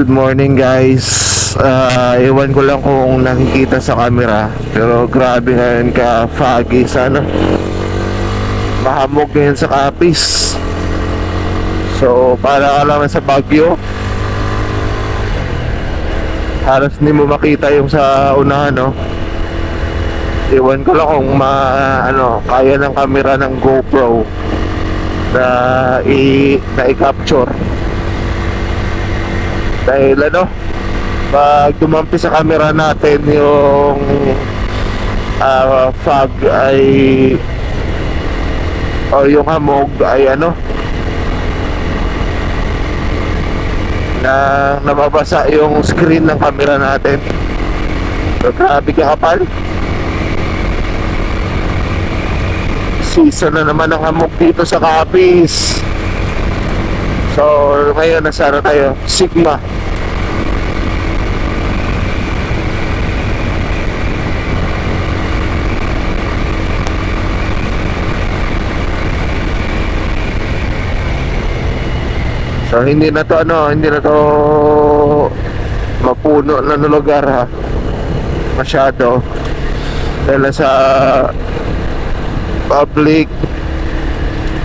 Good morning guys. Ah, ewan ko lang kung nakikita sa camera pero grabe ngayon ka foggy sana. Mahamog ngayon sa kapis. So para ka lang sa Baguio. Halos hindi mo makita yung sa unahan no. Ewan ko lang kung ma ano kaya ng camera ng GoPro na i na i-capture dahil ano pag dumampi sa camera natin yung ah, fog ay o yung hamog ay ano na nababasa yung screen ng camera natin. So, grabe ka kapal. Season na naman ng hamog dito sa Capiz. So ngayon nasa ano tayo. Sigma So hindi na to ano, hindi na to mapuno na lugar ha. Masyado. Dahil sa public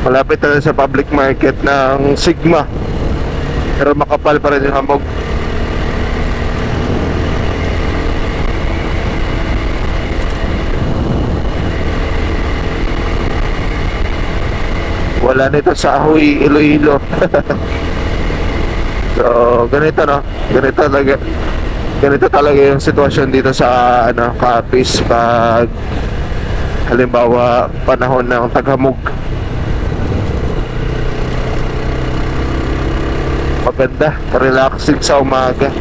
malapit na sa public market ng Sigma. Pero makapal pa rin yung hamog. Wala nito sa Ahoy, Iloilo. So, ganito no. Ganito talaga. Ganito talaga yung sitwasyon dito sa ano, Capiz pag halimbawa panahon ng taghamog. Maganda, relaxing sa umaga.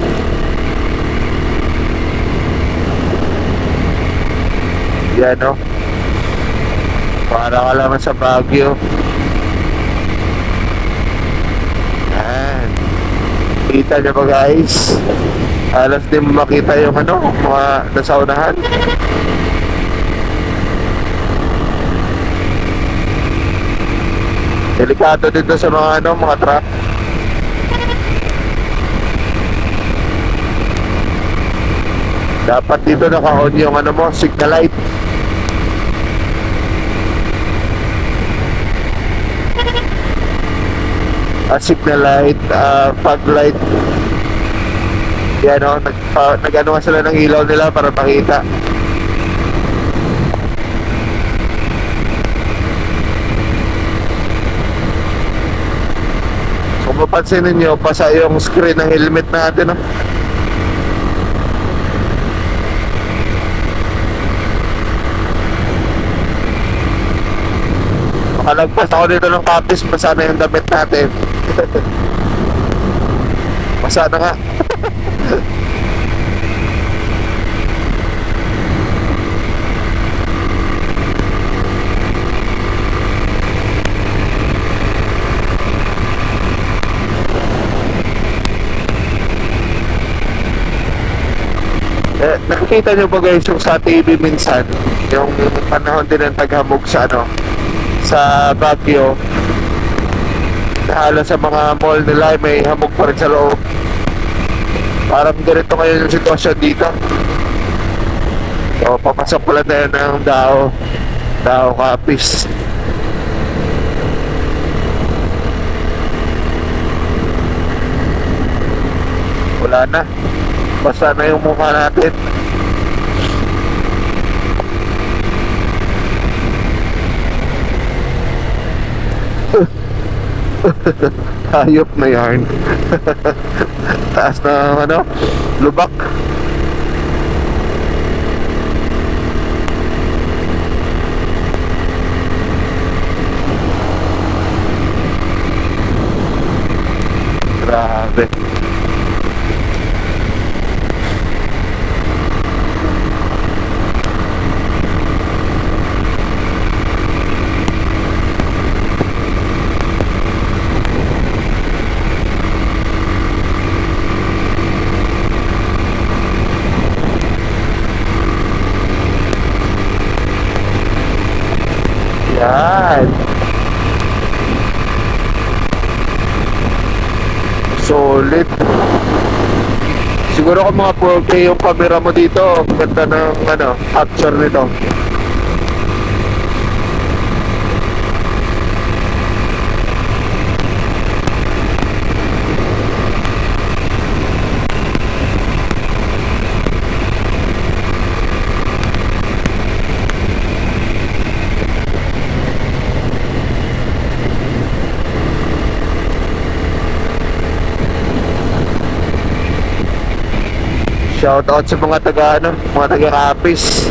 Yan no. Para ka lang sa Baguio. Yan. Kita niyo ba guys? Alas din makita yung ano, mga nasa. Delikado dito sa mga ano, mga truck. Dapat dito naka-on yung ano mo, signal light. Uh, signal light, uh, fog light. Yan o, nag, pa, nag-ano nga sila ng ilaw nila para makita. So, mapansin ninyo, pasa yung screen ng helmet natin. No? Makalagpas ako dito ng kapis, basa na yung damit natin. basa na nga. Eh, nakikita nyo ba guys yung sa TV minsan yung panahon din ng taghamog sa ano sa Baguio. Halos sa mga mall nila ay may hamog pa rin sa loob. Parang ganito ngayon yung sitwasyon dito. So papasok pala tayo ng Dao. Dao Capiz. Wala na. Basta na yung mukha natin Hayop na yarn. Taas na ano, lubak. Grabe. solid. Siguro kung mga 4K yung camera mo dito ganda ng ano, capture nito. Shout out sa mga taga ano, mga taga Capiz.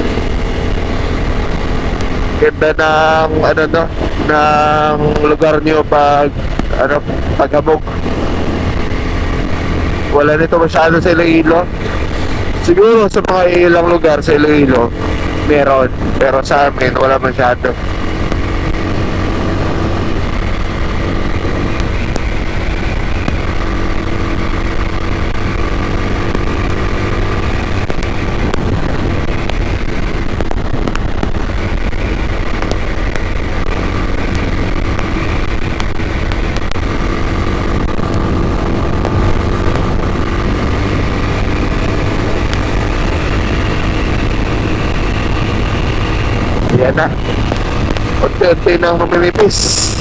Ganda ng ano no, ng lugar niyo pag ano, paghabog. Wala nito masyado sa Iloilo. Siguro sa mga ilang lugar sa Iloilo, meron. Pero sa amin, wala masyado. Yan na. Unti-unti nang mamimipis.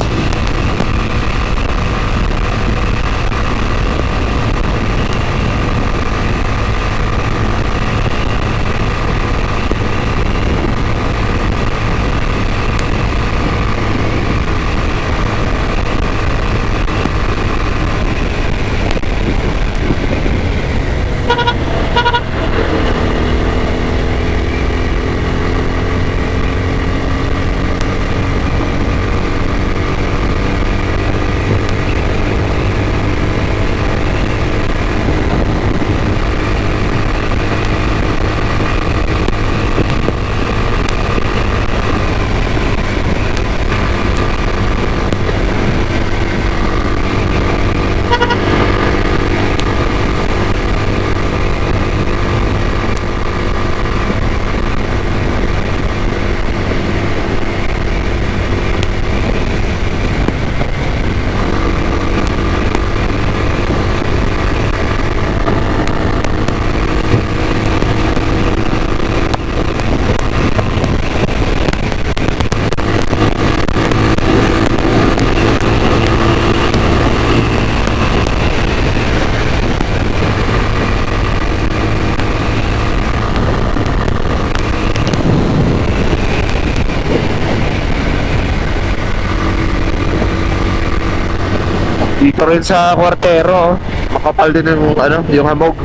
Dito rin sa kwartero, makapal din yung ano, yung hamog.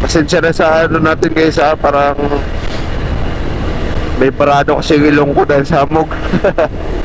Pasensya na sa ano natin guys ha, parang may parado kasi ilong ko dahil sa hamog.